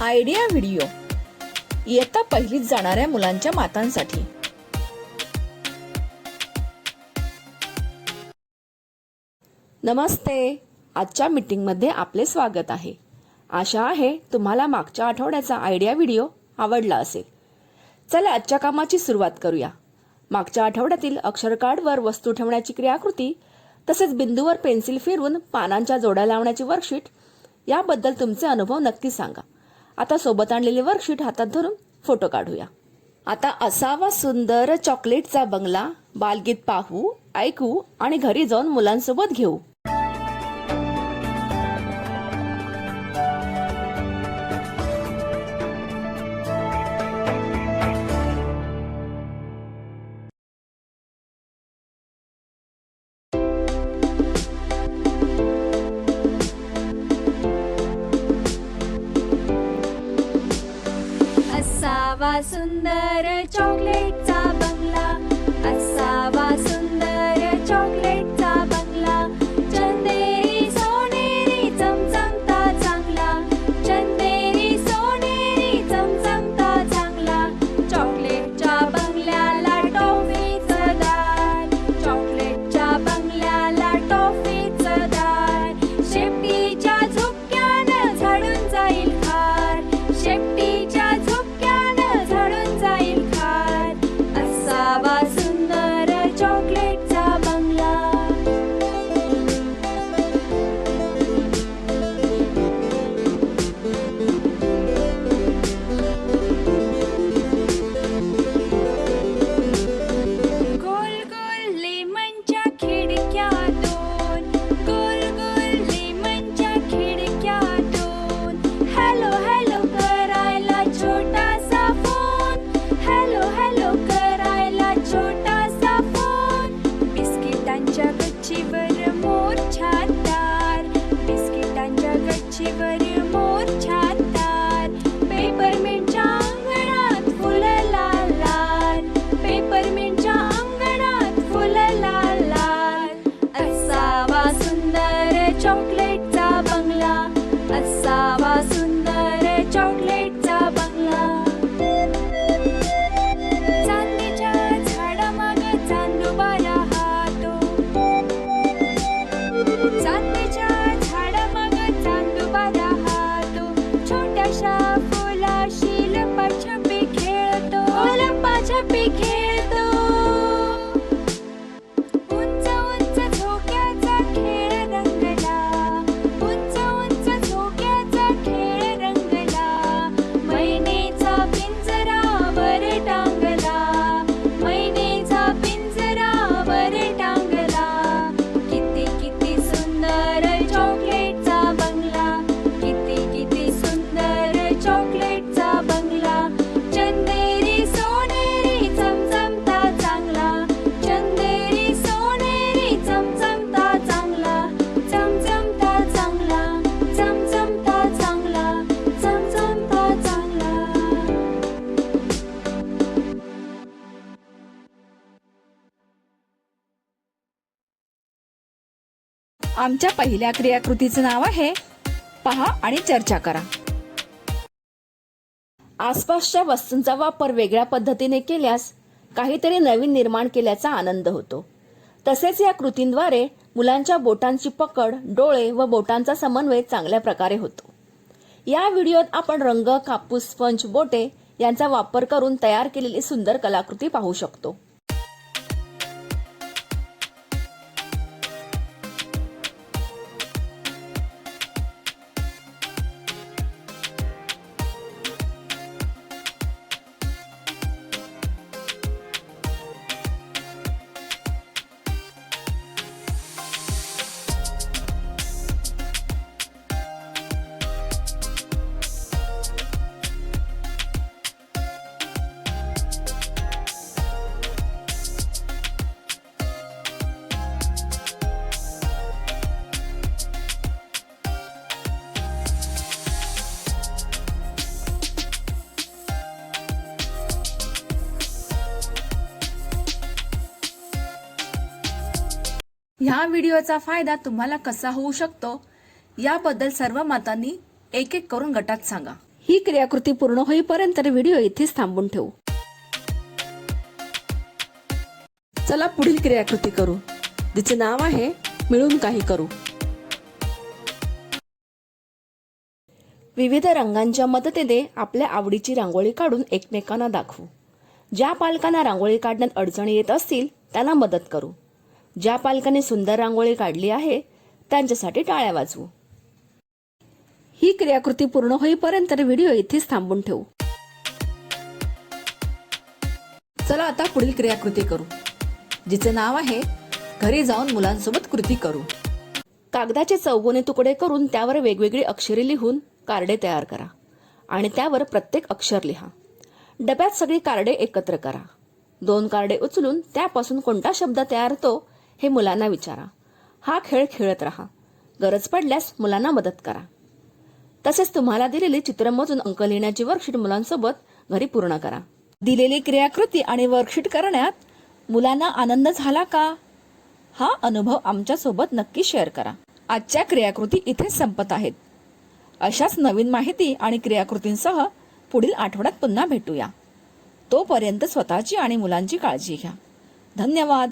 Idea video. इयत्ता पहिलीत जाणाऱ्या मुलांच्या मातांसाठी. नमस्ते. आजच्या मीटिंगमध्ये आपले स्वागत आहे. आशा आहे तुम्हाला मागच्या आठवड्याचा आयडिया व्हिडिओ आवडला असेल. चला आजच्या कामाची सुरुवात करूया. मागच्या आठवड्यातील अक्षर कार्डवर वस्तू ठेवण्याची क्रियाकृती तसेच बिंदूवर पेन्सिल फिरवून पानांच्या जोड्या लावण्याची वर्कशीट याबद्दल तुमचे अनुभव नक्की सांगा. आता सोबत आणलेले वर्कशीट हातात धरून फोटो काढूया. आता असावा सुंदर चॉकलेटचा बंगला बालगीत पाहू ऐकू आणि घरी जाऊन मुलांसोबत घेऊ. असावा सुंदर चॉकलेटचा बंगला असावा लपाछपी खेळतो आमच्या पहिल्या क्रियाकृतीचं नाव आहे पहा आणि चर्चा करा. आसपासच्या वस्तूंचा वापर वेगळ्या पद्धतीने केल्यास काहीतरी नवीन निर्माण केल्याचा आनंद होतो. तसेच या कृतींद्वारे मुलांच्या बोटांची पकड डोळे व बोटांचा समन्वय चांगल्या प्रकारे होतो. या व्हिडिओत आपण रंग कापूस स्पंज बोटे यांचा वापर करून तयार केलेली सुंदर कलाकृती पाहू शकतो. ह्या व्हिडिओचा फायदा तुम्हाला कसा होऊ शकतो याबद्दल सर्व मातांनी एक एक करून गटात सांगा. ही क्रियाकृती पूर्ण होईपर्यंत व्हिडिओ इथेच थांबून ठेवू. चला पुढील क्रियाकृती करू. तिचे नाव आहे मिळून काही करू. विविध रंगांच्या मदतीने आपल्या आवडीची रांगोळी काढून एकमेकांना दाखवू. ज्या पालकांना रांगोळी काढण्यात अडचणी येत असतील त्यांना मदत करू. ज्या पालकांनी सुंदर रांगोळी काढली आहे त्यांच्यासाठी टाळ्या वाजवू. ही क्रियाकृती पूर्ण होईपर्यंत व्हिडिओ इथेच थांबून ठेवू. चला आता पुढील क्रियाकृती करू. जिचे नाव आहे घरी जाऊन मुलांसोबत कृती करू. कागदाचे चौगोने तुकडे करून त्यावर वेगवेगळी अक्षरे लिहून कार्डे तयार करा आणि त्यावर प्रत्येक अक्षर लिहा. डब्यात सगळी कार्डे एकत्र करा. दोन कार्डे उचलून त्यापासून कोणता शब्द तयार होतो हे मुलांना विचारा. हा खेळ खेळत राहा. गरज पडल्यास मुलांना मदत करा. तसेच तुम्हाला दिलेली चित्र मोजून अंक लिहिण्याची वर्कशीट मुलांसोबत घरी पूर्ण करा. दिलेली क्रियाकृती आणि वर्कशीट करण्यात मुलांना आनंद झाला का? हा अनुभव आमच्यासोबत नक्की शेअर करा. आजच्या क्रियाकृती इथेच संपत आहेत. अशाच नवीन माहिती आणि क्रियाकृतींसह पुढील आठवड्यात पुन्हा भेटूया. तोपर्यंत स्वतःची आणि मुलांची काळजी घ्या. धन्यवाद.